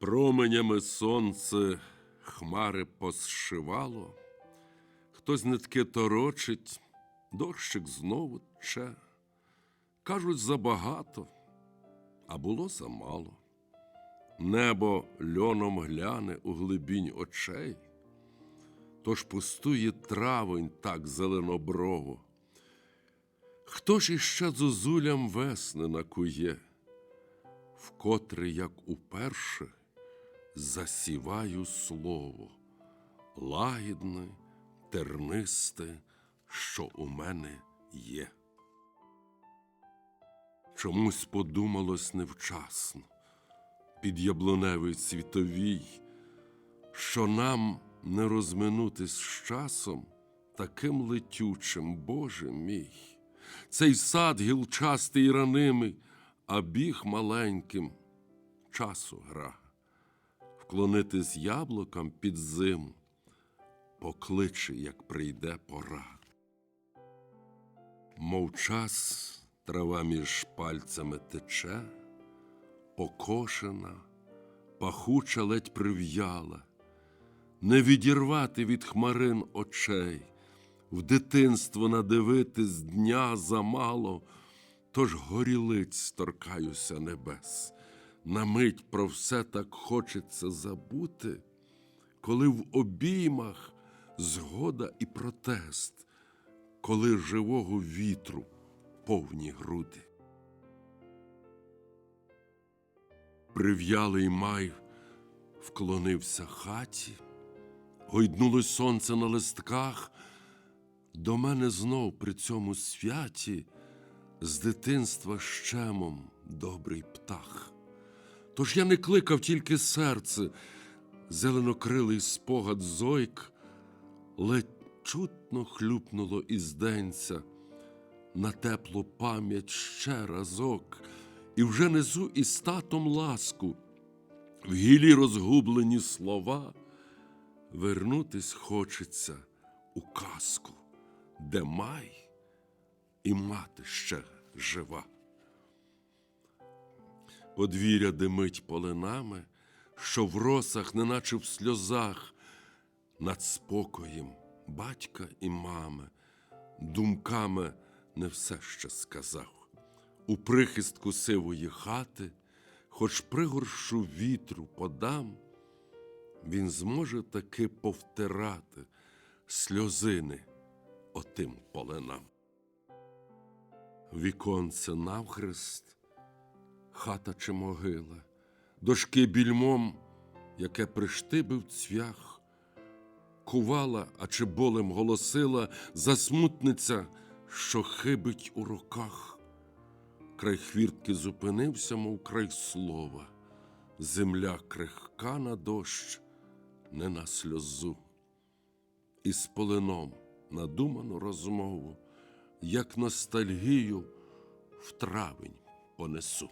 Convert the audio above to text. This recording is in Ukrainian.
Променями сонце хмари посшивало, хтось нитки торочить, дощик знову тче. Кажуть, забагато, а було замало. Небо льоном гляне у глибінь очей, тож пустує травонь так зеленоброво. Хто ж іще зозулям весни накує, вкотре, як уперше, засіваю слово, лагідне, тернисте, що у мене є. Чомусь подумалось невчасно, під яблуневий світовій, що нам не розминутись з часом таким летючим, Боже мій. Цей сад гілчастий і ранимий, а біг маленьким часу гра. Вклонитись яблукам під зиму, покличе, як прийде пора. Мов час трава між пальцями тече, покошена, пахуча ледь прив'яла, не відірвати від хмарин очей, в дитинство надивитись дня замало, тож горілиць торкаюся небес. На мить про все так хочеться забути, коли в обіймах згода і протест, коли живого вітру повні груди. Прив'ялий май вклонився хаті, гойднулось сонце на листках. До мене знов при цьому святі з дитинства щемом добрий птах. Тож я не кликав тільки серце, зеленокрилий спогад зойк, ледь чутно хлюпнуло із денця на теплу пам'ять ще разок, і вже несу із татом ласку, в гілі розгублені слова, вернутись хочеться у казку, де май і мати ще жива. Подвір'я димить полинами, що в росах, неначе в сльозах, над спокоєм батька і мами, думками не все ще сказав. У прихистку сивої хати, хоч пригоршу вітру подам, він зможе таки повтирати сльозини отим полинам. Віконце навхрест, хата чи могила, дошки більмом, яке приштибив цвях, кувала, а чи болем голосила засмутниця, що хибить у руках. Край хвіртки зупинився, мов край слова, земля крихка на дощ, не на сльозу. І з полином надуману розмову, як ностальгію в травень понесу.